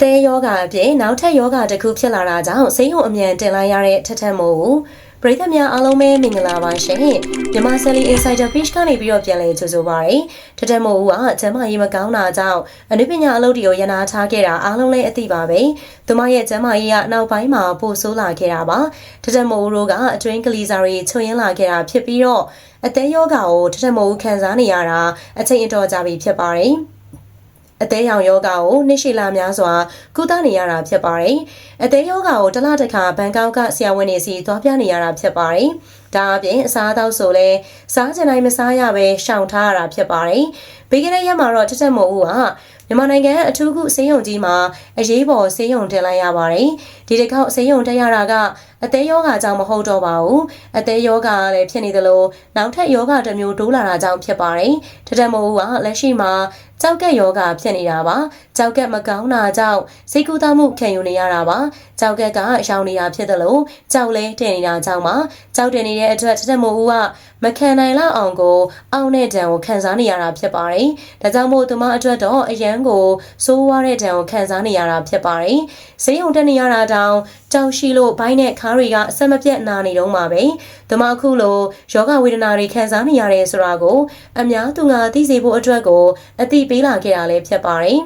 သေးယောဂအပြင်နောက်ထပ်ယောဂတစ်ခုဖြစ်လာတာကြောင့်စိတ်ဟုန်အမြန်တင်လိုက်ရတဲ့ထက်ထက်မို့ပရိသတ်များအားလုံးပဲမင်္ဂလာပါရှင်မြန်မာ Sally Insider Page ကနေပြီးတော့ပြန်လည်ကြိုဆိုပါရစေထက်ထက်မို့ကကျမ်းမာရေးမကောင်းတာကြောင့်အနုပညာအလုပ်တွေကိုရနာထားခဲ့တာအားလုံးလည်းအသိပါပဲသူမရဲ့ကျမ်းမာရေးကနောက်ပိုင်းမှာပိုဆိုးလာခဲ့တာပါထက်ထက်မို့တို့ကအတွင်းကလေးစားတွေချွတ်ယင်းလာခဲ့တာဖြစ်ပြီးတော့အသေးယောဂကိုထက်ထက်မို့ခံစားနေရတာအချိန်အတော်ကြာပြီဖြစ်ပါတယ် အသေးရောင်ယောဂါကိုနှစ်ရှိလာများစွာကုသနေရတာဖြစ်ပါတယ်။အသေးယောဂါကိုတစ်လတစ်ခါဘန်ကောက်ကဆရာဝန်တွေစီသွားပြနေရတာဖြစ်ပါတယ်။ ဒါအပြင်အစားအသောက်ဆိုလဲစားချင်တိုင်းမစားရပဲရှောင်ထားရတာဖြစ်ပါတယ်။ဘေးကလေးရက်မှာတော့တက်တက်မို့ဦးကမြန်မာနိုင်ငံအထူးကုစေယုံကြီးမှာအရေးပေါ်စေယုံတင်လိုက်ရပါတယ်။ဒီတစ်ခေါက်စေယုံတက်ရတာကအသေးယောဂါကြောင့်မဟုတ်တော့ပါဘူး။အသေးယောဂါလည်းဖြစ်နေသလိုနောက်ထပ်ယောဂါတစ်မျိုးတိုးလာတာကြောင့်ဖြစ်ပါတယ်။တက်တက်မို့ဦးကလက်ရှိမှာကြောက်ကက်ယောဂဖြစ်နေတာပါကြောက်ကက်မကောင်းတာကြောင့်စိတ်ကူးသားမှုခံယူနေရတာပါကြောက်ကက်ကရောင်နေတာဖြစ်တယ်လို့ကြောက်လဲတင်နေတာကြောင့်ပါကြောက်တင်နေတဲ့အတွက်ထထမိုးဦးကမခံနိုင်လောက်အောင်ကိုအောင်းတဲ့ဒဏ်ကိုခံစားနေရတာဖြစ်ပါတယ်ဒါကြောင့်မို့သူမအတွက်တော့အရန်ကိုစိုးဝါးတဲ့ဒဏ်ကိုခံစားနေရတာဖြစ်ပါတယ်ဈေးုံတက်နေရတာတောင်ကြောက်ရှိလို့ဘိုင်းနဲ့ခါးတွေကအဆက်မပြတ်နာနေတော့မှာပဲသူမအခုလိုယောဂဝေဒနာတွေခံစားနေရတယ်ဆိုတာကိုအများသူငါသိစေဖို့အတွက်ကိုအသိပေးလာခဲ့တာလည်းဖြစ်ပါတယ်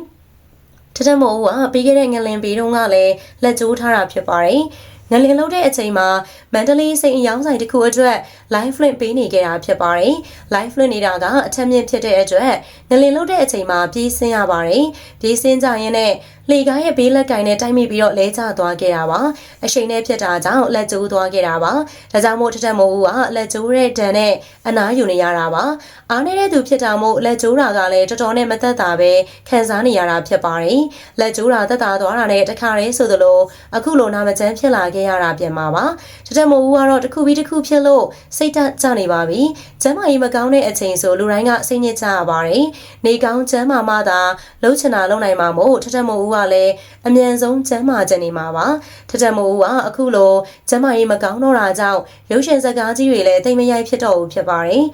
ထထမိုးကပြီးခဲ့တဲ့ငလင်ပြီးတုန်းကလည်းလက်ကျိုးထားတာဖြစ်ပါတယ် ငလင်လောက်တဲ့အချိန်မှာမန္တလေးစိတ်အယောင်းဆိုင်တစ်ခုအတွက် live link ပေးနေခဲ့တာဖြစ်ပါတယ်။ live link နေတာကအထက်မြင့်ဖြစ်တဲ့အတွက်ငလင်လောက်တဲ့အချိန်မှာပြေးဆင်းရပါတယ်။ပြေးဆင်းကြရင်နဲ့လေကားရဲ့ဘေးလက်ကင်နဲ့တိုက်မိပြီးတော့လဲကျသွားခဲ့တာပါအရှိန်နဲ့ဖြစ်တာကြောင့်လက်ကျိုးသွားခဲ့တာပါဒါကြောင့်မို့ထထမိုးဦးကလက်ကျိုးတဲ့ဒဏ်နဲ့အနားယူနေရတာပါအားနေတဲ့သူဖြစ်တာမို့လက်ကျိုးတာကလည်းတော်တော်နဲ့မသက်သာပဲခံစားနေရတာဖြစ်ပါတယ်လက်ကျိုးတာသက်သာသွားတာနဲ့တခါတည်းဆိုသလိုအခုလိုနာမကျန်းဖြစ်လာခဲ့ရတာပြန်ပါပါထထမိုးဦးကတော့တစ်ခုပြီးတစ်ခုဖြစ်လို့စိတ်ဓာတ်ကျနေပါပြီကျမ်းမာရေးမကောင်းတဲ့အချိန်ဆိုလူတိုင်းကစိတ်ညစ်ကြရပါတယ်နေကောင်းကျမ်းမာမှသာလှုပ်ချင်တာလုပ်နိုင်မှာမို့ထထမိုးဦးကလည်းအမြန်ဆုံးကျမ်းမာကြနေမှာပါထထမိုးကအခုလိုကျမ်းမာရေးမကောင်းတော့တာကြောင့်ရုပ်ရှင်ဇာတ်ကားကြီးတွေလည်းတိတ်မရိုက်ဖြစ်တော့ဘူးဖြစ်ပါတယ်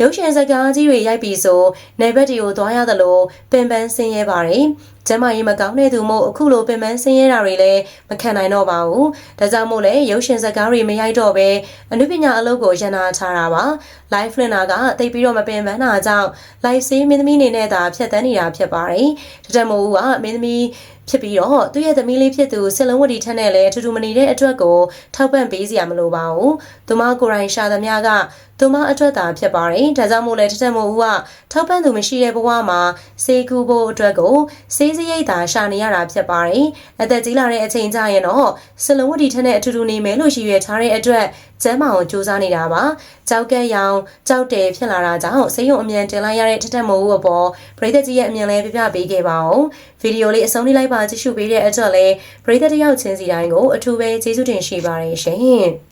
ရုပ်ရှင်စကားကြီးတွေရိုက်ပြီးဆိုနယ်ဘက်တွေကိုသွားရသလိုပင်ပန်းဆင်းရဲပါတယ်။ကျမကြီးမကောင်းတဲ့သူမို့အခုလိုပင်ပန်းဆင်းရဲတာတွေလည်းမခံနိုင်တော့ပါဘူး။ဒါကြောင့်မို့လဲရုပ်ရှင်စကားတွေမရိုက်တော့ပဲအနုပညာအလုပ်ကိုရန်နာထားတာပါ။ live liner ကတိတ်ပြီးတော့မပင်ပန်းတာကြောင့် live ဆေးမင်းသမီးနေနဲ့သာဖြတ်တန်းနေတာဖြစ်ပါတယ်။တတမိုးကမင်းသမီးဖြစ်ပြီးတော့သူ့ရဲ့သမီးလေးဖြစ်သူစစ်လုံးဝတီထက်နဲ့လည်းအထူးထူးမနေတဲ့အတွက်ကိုထောက်ပံ့ပေးစရာမလိုပါဘူး။သူမကိုယ်တိုင်ရှာသမျှကသူမအတွက်သာဖြစ်ပါတယ်။ဒါကြောင့်မို့လဲထက်ထက်မိုးဦးကထောက်ပံ့သူမရှိတဲ့ဘဝမှာစေကူဖို့အတွက်ကိုစေးစရိတ်သာရှာနေရတာဖြစ်ပါတယ်။အသက်ကြီးလာတဲ့အချိန်ကျရင်တော့စစ်လုံးဝတီထက်နဲ့အထူးထူးနေမယ်လို့ရှိရထားတဲ့အတွက်ကျမ်းမာအောင်စူးစမ်းနေတာပါ။ကြောက်ကက်ရောင်ကြောက်တယ်ဖြစ်လာတာကြောင့်စေယုံအမြန်တင်လိုက်ရတဲ့ထက်ထက်မိုးဦးအပေါ်ပရိသတ်ကြီးရဲ့အမြင်လဲပြပြပေးခဲ့ပါအောင်။ဗီဒီယိုလေးအဆုံးထိလိုက်ပါကြည့်ရှုပေးတဲ့အတွက်လည်းပရိသတ်တယောက်ချင်းစီတိုင်းကိုအထူးပဲကျေးဇူးတင်ရှိပါတယ်ရှင်။